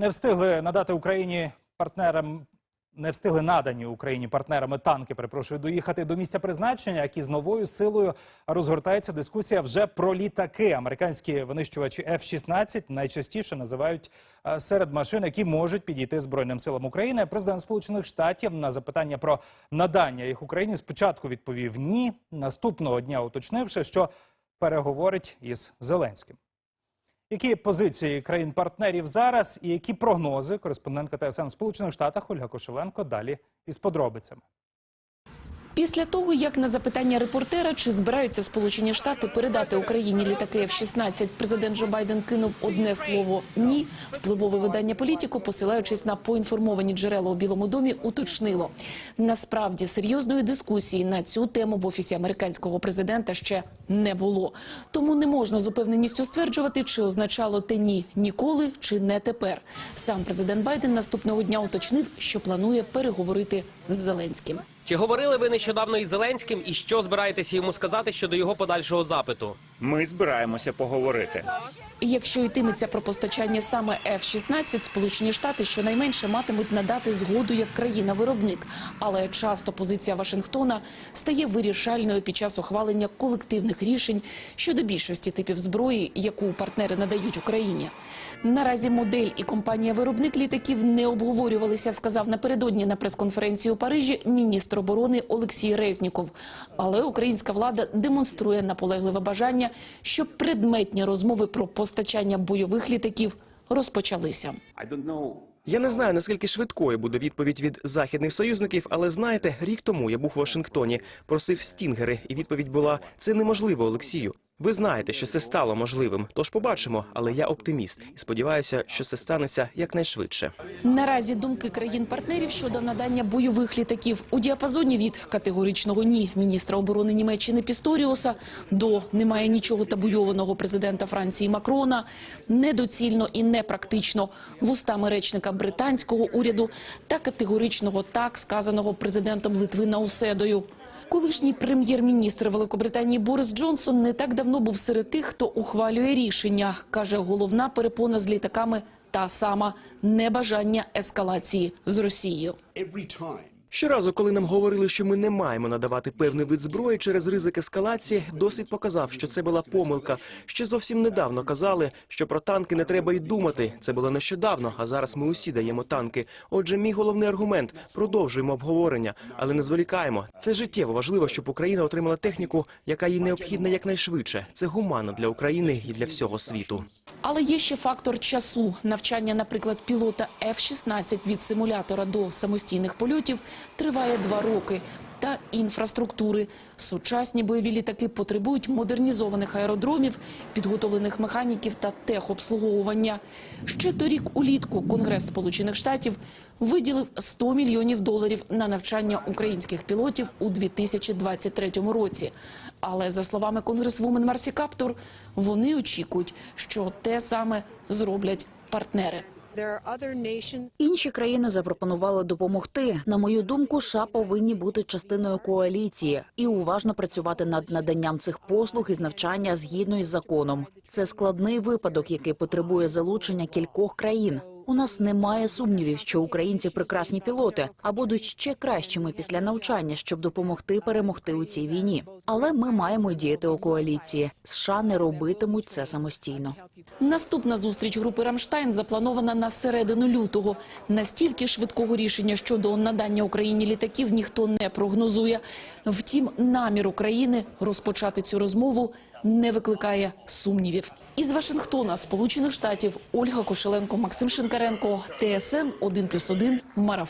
Не встигли надати Україні партнерам. Не встигли надані Україні партнерами танки, перепрошую, доїхати до місця призначення, як і з новою силою розгортається дискусія вже про літаки. Американські винищувачі F-16 найчастіше називають е, серед машин, які можуть підійти збройним силам України. Президент Сполучених Штатів на запитання про надання їх Україні спочатку відповів ні. Наступного дня уточнивши, що переговорить із Зеленським. Які позиції країн-партнерів зараз і які прогнози кореспондентка ТСН в Сполучених Штатах Ольга Кошеленко далі із подробицями. Після того, як на запитання репортера, чи збираються Сполучені Штати передати Україні літаки F-16, президент Джо Байден кинув одне слово «ні», впливове видання «Політіко», посилаючись на поінформовані джерела у Білому домі, уточнило. Насправді, серйозної дискусії на цю тему в офісі американського президента ще не було. Тому не можна з упевненістю стверджувати, чи означало те «ні» ніколи, чи не тепер. Сам президент Байден наступного дня уточнив, що планує переговорити з Зеленським. Чи говорили ви нещодавно із Зеленським і що збираєтеся йому сказати щодо його подальшого запиту? Ми збираємося поговорити. Якщо йтиметься про постачання саме F-16, Сполучені Штати щонайменше матимуть надати згоду як країна-виробник. Але часто позиція Вашингтона стає вирішальною під час ухвалення колективних рішень щодо більшості типів зброї, яку партнери надають Україні. Наразі модель і компанія-виробник літаків не обговорювалися, сказав напередодні на прес-конференції у Парижі міністр оборони Олексій Резніков. Але українська влада демонструє наполегливе бажання, щоб предметні розмови про постачання бойових літаків розпочалися. Я не знаю наскільки швидкою буде відповідь від західних союзників, але знаєте, рік тому я був у Вашингтоні, просив стінгери, і відповідь була: це неможливо, Олексію. Ви знаєте, що це стало можливим. Тож побачимо, але я оптиміст і сподіваюся, що це станеться якнайшвидше. Наразі думки країн-партнерів щодо надання бойових літаків у діапазоні від категоричного ні міністра оборони Німеччини Пісторіуса до немає нічого табуйованого президента Франції Макрона, недоцільно і непрактично вустами речника британського уряду та категоричного так сказаного президентом Литви Науседою. Колишній прем'єр-міністр Великобританії Борис Джонсон не так давно був серед тих, хто ухвалює рішення. Каже, головна перепона з літаками та сама небажання ескалації з Росією. Щоразу, коли нам говорили, що ми не маємо надавати певний вид зброї через ризик ескалації, досвід показав, що це була помилка. Ще зовсім недавно казали, що про танки не треба й думати. Це було нещодавно, а зараз ми усі даємо танки. Отже, мій головний аргумент продовжуємо обговорення, але не зволікаємо. Це життєво важливо, щоб Україна отримала техніку, яка їй необхідна якнайшвидше. Це гуманно для України і для всього світу. Але є ще фактор часу. Навчання, наприклад, пілота F-16 від симулятора до самостійних польотів триває два роки. Та інфраструктури. Сучасні бойові літаки потребують модернізованих аеродромів, підготовлених механіків та техобслуговування. Ще торік улітку Конгрес Сполучених Штатів виділив 100 мільйонів доларів на навчання українських пілотів у 2023 році. Але за словами конгресвумен Марсі Каптур, вони очікують, що те саме зроблять партнери. Інші країни запропонували допомогти. На мою думку, США повинні бути частиною коаліції і уважно працювати над наданням цих послуг із навчання згідно із законом. Це складний випадок, який потребує залучення кількох країн. У нас немає сумнівів, що українці прекрасні пілоти, а будуть ще кращими після навчання, щоб допомогти перемогти у цій війні. Але ми маємо діяти у коаліції. США не робитимуть це самостійно. Наступна зустріч групи Рамштайн запланована на середину лютого. Настільки швидкого рішення щодо надання Україні літаків ніхто не прогнозує. Втім, намір України розпочати цю розмову не викликає сумнівів. Із Вашингтона, Сполучених Штатів, Ольга Кошеленко, Максим Шинкаренко, ТСН 1+,1, Марафон.